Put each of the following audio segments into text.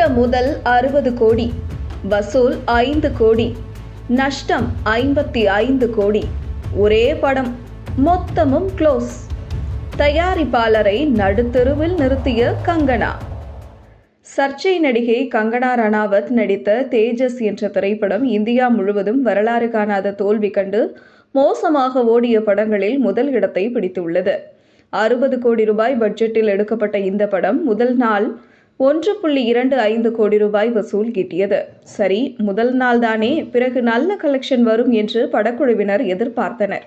போட்ட முதல் அறுபது கோடி வசூல் ஐந்து கோடி நஷ்டம் ஐம்பத்தி ஐந்து கோடி. ஒரே படம் மொத்தமும் க்ளோஸ் தயாரிப்பாளரை நடுத்தெருவில் நிறுத்திய கங்கனா. சர்ச்சை நடிகை கங்கனா ரணாவத் நடித்த தேஜஸ் என்ற திரைப்படம் இந்தியா முழுவதும் வரலாறு காணாத தோல்வி கண்டு மோசமாக ஓடிய படங்களில் முதல் இடத்தை பிடித்துள்ளது. அறுபது கோடி ரூபாய் பட்ஜெட்டில் எடுக்கப்பட்ட இந்த படம் முதல் நாள் ஒன்று புள்ளி இரண்டு ஐந்து கோடி ரூபாய் வசூல் கிட்டியது சரி முதல் நாள் தானே பிறகு நல்ல கலெக்ஷன் வரும் என்று படக்குழுவினர் எதிர்பார்த்தனர்.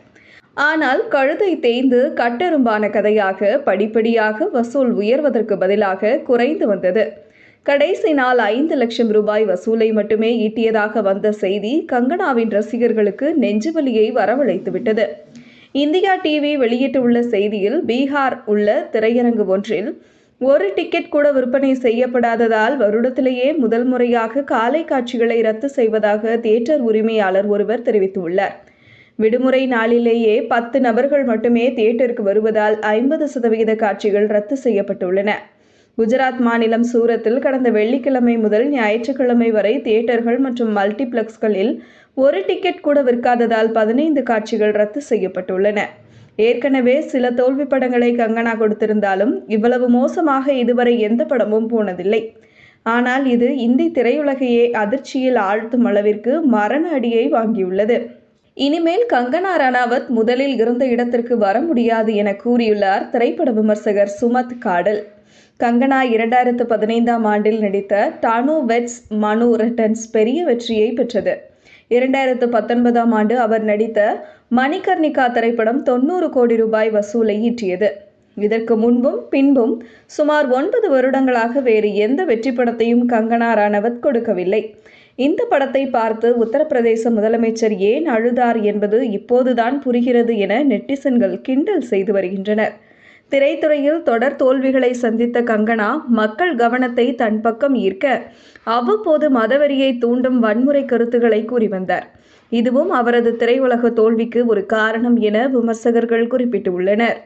ஆனால் கழுதை தேய்ந்து கட்டெரும்பான கதையாக படிப்படியாக வசூல் உயர்வதற்கு பதிலாக குறைந்து வந்தது. கடைசி நாள் ஐந்து லட்சம் ரூபாய் வசூலை மட்டுமே ஈட்டியதாக வந்த செய்தி கங்கனாவின் ரசிகர்களுக்கு நெஞ்சுவலியை வரவழைத்துவிட்டது. இந்தியா டிவி வெளியிட்டுள்ள செய்தியில் பீகார் உள்ள திரையரங்கு ஒன்றில் ஒரு டிக்கெட் கூட விற்பனை செய்யப்படாததால் வருடத்திலேயே முதல் முறையாக காலை காட்சிகளை ரத்து செய்வதாக தியேட்டர் உரிமையாளர் ஒருவர் தெரிவித்துள்ளார். விடுமுறை நாளிலேயே பத்து நபர்கள் மட்டுமே தியேட்டருக்கு வருவதால் ஐம்பது சதவிகித காட்சிகள் ரத்து செய்யப்பட்டுள்ளன. குஜராத் மாநிலம் சூரத்தில் கடந்த வெள்ளிக்கிழமை முதல் ஞாயிற்றுக்கிழமை வரை தியேட்டர்கள் மற்றும் மல்டிப்ளெக்ஸ்களில் ஒரு டிக்கெட் கூட விற்காததால் பதினைந்து காட்சிகள் ரத்து செய்யப்பட்டுள்ளன. ஏற்கனவே சில தோல்வி படங்களை கங்கனா கொடுத்திருந்தாலும் இவ்வளவு மோசமாக இதுவரை எந்த படமும் போனதில்லை. ஆனால் இது இந்தி திரையுலகையே அதிர்ச்சியில் ஆழ்த்தும் அளவிற்கு மரண அடியை வாங்கியுள்ளது. இனிமேல் கங்கனா ரணாவத் முதலில் இருந்த இடத்திற்கு வர முடியாது என கூறியுள்ளார் திரைப்பட விமர்சகர் சுமத் காடல். கங்கனா இரண்டாயிரத்து பதினைந்தாம் ஆண்டில் நடித்த டானு வெட்ஸ் மனு ரிட்டர்ன்ஸ் பெரிய வெற்றியை பெற்றது. இரண்டாயிரத்து பத்தொன்பதாம் ஆண்டு அவர் நடித்த மணிகர்ணிகா திரைப்படம் தொண்ணூறு கோடி ரூபாய் வசூலை ஈட்டியது. இதற்கு முன்பும் பின்பும் சுமார் ஒன்பது வருடங்களாக வேறு எந்த வெற்றி படத்தையும் கங்கனா ராணவத் கொடுக்கவில்லை. இந்த படத்தை பார்த்து உத்தரப்பிரதேச முதலமைச்சர் ஏன் அழுதார் என்பது இப்போதுதான் புரிகிறது என நெட்டிசன்கள் கிண்டல் செய்து வருகின்றனர். திரைத்துறையில் தொடர் தோல்விகளை சந்தித்த கங்கனா மக்கள் கவனத்தை தன் பக்கம் ஈர்க்க அவ்வப்போது மதவெறியை தூண்டும் வன்முறை கருத்துக்களை கூறி வந்தார். இதுவும் அவரது திரையுலக தோல்விக்கு ஒரு காரணம் என விமர்சகர்கள் குறிப்பிட்டுள்ளனர்.